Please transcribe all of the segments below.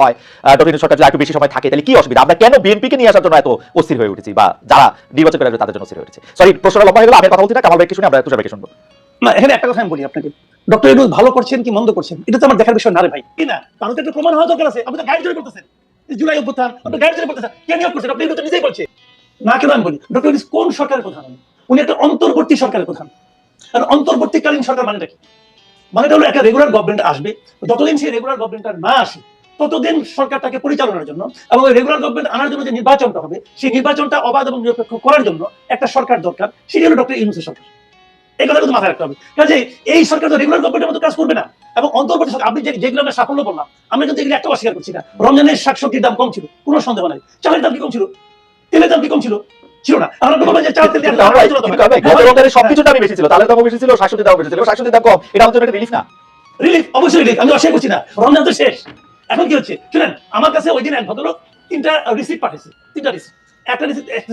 হয় সরকার যদি একটু বেশি সময় থাকে, তাহলে কি অসুবিধা? আমরা কেন বিএনপিকে নিয়ে আসার জন্য এত অস্থির হয়ে উঠেছি? বা যারা নির্বাচন করে তাদের জন্য অস্থির হয়ে উঠেছে। সরি প্রশ্নটা লম্বা হয়ে আমি কথা বলছি না, কামাল আমরা ভাইকে শুনব। না, এখানে একটা কথা আমি বলি আপনাকে। ডক্টর ভালো করছেন কি মন্দ করছেন? এটা তো আমার দেখার বিষয় না রে ভাই। কি না? তো আছে। তো গাইড জুলাই অভ্যুত্থান গাইড কে নিয়োগ করছেন তো নিজেই না, কেন আমি বলি? ডক্টর কোন সরকারের প্রধান? উনি একটা অন্তর্বর্তী সরকারের প্রধান। আর অন্তর্বর্তীকালীন সরকার মানেটা কি? হলো একটা রেগুলার গভর্নমেন্ট আসবে। যতদিন সেই রেগুলার গভর্নমেন্টটা না আসে ততদিন সরকারটাকে পরিচালনার জন্য এবং রেগুলার গভর্নমেন্ট আনার জন্য যে নির্বাচনটা হবে সেই নির্বাচনটা অবাধ এবং নিরপেক্ষ করার জন্য একটা সরকার দরকার সেটি হলো ডক্টর ইউনুসের সরকার। এই কথা কিন্তু মাথায় রাখতে হবে। কাজে এই সরকার তো রেগুলার গভর্নমেন্টের মতো কাজ করবে না এবং অন্তর্বর্তী সরকার আপনি যে যেগুলো আমরা সাফল্য বললাম আমরা কিন্তু এগুলো একটা অস্বীকার করছি না। রমজানের শাকসবজির দাম কম ছিল কোনো সন্দেহ নাই। চালের দাম কি কম ছিল? তেলের দাম কি কম ছিল? ছিল না। আমরা তো যে চাল তেল দিয়ে কিন্তু কামাল ভাই, কিন্তু কামাল ভাই, গত রমজানে সবকিছুর দামই বেশি ছিল। তালের দামও বেশি ছিল শাশুড়ির দামও বেশি ছিল। শাশুড়ির দাম কম এটা আমাদের একটা রিলিফ না? রিলিফ অবশ্যই রিলিফ আমি অস্বীকার করছি না। রমজান তো শেষ। এখন কি হচ্ছে? শুনেন আমার কাছে ওই দিন এক ভদ্রলোক তিনটা রিসিপ্ট পাঠিয়েছে তিনটা রিসিপ্ট একটা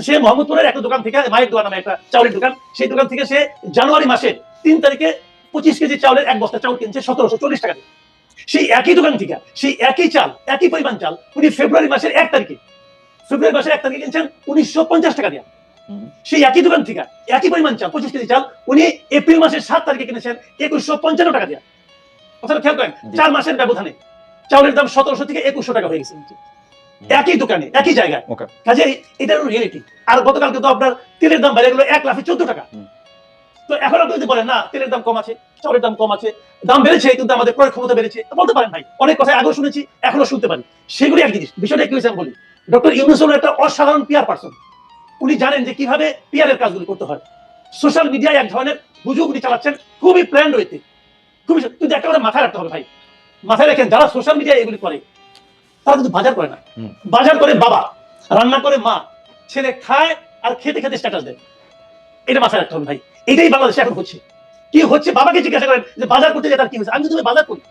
সে মোহাম্মদপুরের একটা দোকান থেকে মায়ের দোকান নামে একটা চাউলের দোকান সেই দোকান থেকে সে জানুয়ারি মাসে তিন তারিখে পঁচিশ কেজি চাউলের এক বস্তা চাউল কিনছে সতেরোশো চল্লিশ টাকা দিয়ে। সেই একই দোকান থেকে সেই একই চাল একই পরিমাণ চাল উনি ফেব্রুয়ারি মাসের এক তারিখে ফেব্রুয়ারি মাসের এক তারিখে কিনছেন উনিশশো পঞ্চাশ টাকা দিয়ে। সেই একই দোকান থেকে একই পরিমাণ চাল পঁচিশ কেজি চাল উনি এপ্রিল মাসের সাত তারিখে কিনেছেন একুশশো পঞ্চান্ন টাকা দিয়ে। কথাটা খেয়াল করেন। চার মাসের ব্যবধানে। চাউলের দাম সতেরোশো থেকে একুশশো টাকা হয়ে গেছে। একই দোকানে একই জায়গায়। কাজে এটা রিয়েলিটি আর গতকালকে তো আপনার তেলের দাম বেড়ে গেলো এক লাফে চোদ্দ টাকা। তো এখন আপনি যদি বলেন না তেলের দাম কম আছে চাউলের দাম কম আছে দাম বেড়েছে কিন্তু আমাদের ক্রয় ক্ষমতা বেড়েছে বলতে পারেন ভাই। অনেক কথা আগেও শুনেছি এখনও শুনতে পারি। সেগুলি এক জিনিস। বিষয়টা কি হয়েছে আমি বলি। ডক্টর ইউনুস হলো একটা অসাধারণ পিয়ার পার্সন উনি জানেন যে কীভাবে পিয়ারের কাজগুলি করতে হয়। সোশ্যাল মিডিয়ায় এক ধরনের হুজুগ উনি চালাচ্ছেন। খুবই প্ল্যান রয়েছে খুবই কিন্তু একটা কথা মাথায় রাখতে হবে ভাই। মাথায় রাখেন যারা সোশ্যাল মিডিয়ায় এগুলি করে তারা কিন্তু বাজার করে না। বাজার করে বাবা রান্না করে মা ছেলে খায় আর খেতে খেতে স্ট্যাটাস দেয়। এটা মাথায় রাখতে হবে ভাই। এটাই বাংলাদেশে এখন হচ্ছে। কি হচ্ছে? বাবাকে জিজ্ঞাসা করেন যে বাজার করতে গিয়ে তার কি হয়েছে? আমি যদি বাজার করি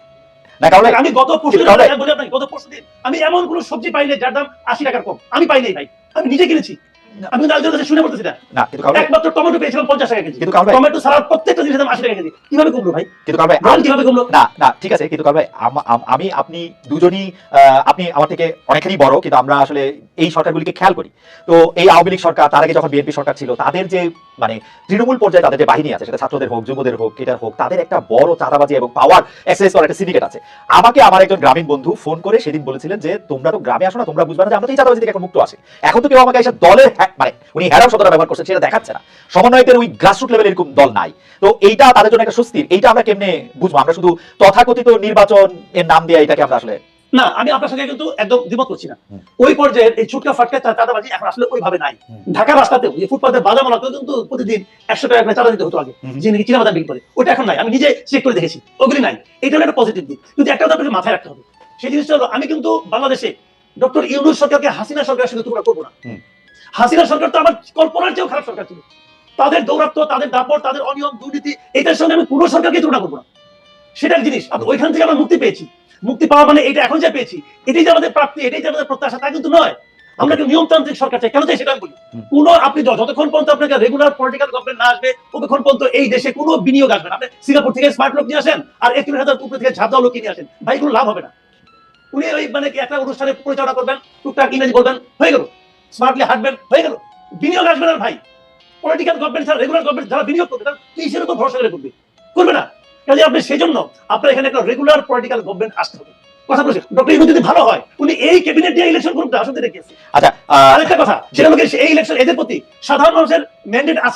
আমি গত পরশু বলি আপনাকে গত পরশু দিন। আমি এমন কোন সবজি পাইনি যার দাম আশি টাকার কম। আমি পাইনি ভাই। আমি নিজে কিনেছি। আমি কিন্তু আরেকজনের শুনে বলতেছি না না কিন্তু কামাল একমাত্র টমেটো পেয়েছিলাম পঞ্চাশ টাকা কেজি। কিন্তু কামাল টমেটো সালাদ প্রত্যেকটা জিনিসের দাম আশি টাকা কেজি। কীভাবে কমলো ভাই? কিন্তু কামাল ভাই দাম কীভাবে কমলো? না না ঠিক আছে কিন্তু কারণ ভাই আম- আম- আমি আপনি দুজনই আহ, আপনি আমার থেকে অনেকখানি বড় কিন্তু আমরা আসলে এই সরকারগুলিকে খেয়াল করি। তো এই আওয়ামী লীগ সরকার তার আগে যখন বিএনপি সরকার ছিল তাদের যে মানে তৃণমূল পর্যায়ে তাদের যে বাহিনী আছে, সেটা ছাত্রদের হোক, যুবদের হোক এটার হোক, তাদের একটা বড় চাঁদাবাজি এবং পাওয়ার এক্সারসাইজ করার একটা সিন্ডিকেট আছে। আমাকে আমার একজন গ্রামীণ বন্ধু ফোন করে সেদিন বলেছিলেন যে, তোমরা তো গ্রামে আসো না, তোমরা বুঝবে না যে আমরা এই চাঁদাবাজি থেকে মুক্ত আছে। এখন তো কেউ আমাকে এসে দলের মানে উনি হ্যারাম শব্দটা ব্যবহার করছেন, সেটা দেখাচ্ছে না। সমন্বয়কের ওই গ্রাসরুট লেভেল এরকম দল নাই। তো এইটা তাদের জন্য একটা স্বস্তির, এইটা আমরা কেমনে বুঝব? আমরা শুধু তথাকথিত নির্বাচন এর নাম দিয়ে এটাকে আমরা আসলে না আমি আপনার সঙ্গে কিন্তু একদম দ্বিমত করছি না। ওই পর্যায়ে এই ছুটকা ফাটকা চাঁদাবাজি এখন আসলে ওইভাবে নাই। হুম। ঢাকা রাস্তাতেও এই ফুটপাতের বাজার মলাতেও কিন্তু প্রতিদিন একশো টাকা চাঁদা দিতে হতো আগে। যে নাকি চীনা বাদাম বিক্রি করে। ওটা এখন নাই। আমি নিজে চেক করে দেখেছি। ওগুলি নাই। এটা হলো একটা পজিটিভ দিক। কিন্তু একটা কথা আপনাকে মাথায় রাখতে হবে। সেই জিনিসটা হলো আমি কিন্তু বাংলাদেশে ডক্টর ইউনুস সরকারকে হাসিনা সরকারের সঙ্গে তুলনা করব না। হাসিনা সরকার তো আমার কল্পনার চেয়েও খারাপ সরকার ছিল। তাদের দৌরাত্ম তাদের দাপট তাদের অনিয়ম দুর্নীতি এটার সঙ্গে আমি কোনো সরকারকে তুলনা করব না। সেটার জিনিস। ওইখান থেকে আমরা মুক্তি পেয়েছি। মুক্তি পাওয়া মানে এটা এখন যা পেয়েছি এটাই যে আমাদের প্রাপ্তি এটাই যে আমাদের প্রত্যাশা তা কিন্তু নয়। আমরা কিন্তু নিয়মতান্ত্রিক সরকার চাই। কেন চাই সেটা আমি বলি। কোন আপনি যতক্ষণ পর্যন্ত আপনাকে রেগুলার পলিটিক্যাল গভর্নমেন্ট না আসবে ততক্ষণ পর্যন্ত এই দেশে কোনো বিনিয়োগ আসবে না। আপনি সিঙ্গাপুর থেকে স্মার্ট লোক নিয়ে আসেন আর একত্রিশ হাজার উপরে থেকে ঝাঁপ লোক নিয়ে আসেন। ভাই কোনো লাভ হবে না। উনি ওই মানে কি একটা অনুষ্ঠানে পরিচালনা করবেন টুকটাক ইংরেজি বলবেন হয়ে গেল। স্মার্টলি হাঁটবেন হয়ে গেল। বিনিয়োগ আসবে না ভাই। পলিটিক্যাল গভর্নমেন্ট ছাড়া রেগুলার গভর্নমেন্ট যারা বিনিয়োগ করবে তারা কিসের উপর ভরসা করে করবে? করবে না। কাজে আপনি সেই জন্য আপনার এখানে একটা রেগুলার পলিটিক্যাল গভর্নমেন্ট আসতে হবে। কথা বলছি ডক্টর ইউনুস যদি ভালো হয় উনি এই ক্যাবিনেট দিয়ে ইলেকশন করুন আসলে রেখেছে আচ্ছা আরেকটা কথা সেটা এই ইলেকশন এদের প্রতি সাধারণ মানুষের ম্যান্ডেট আছে।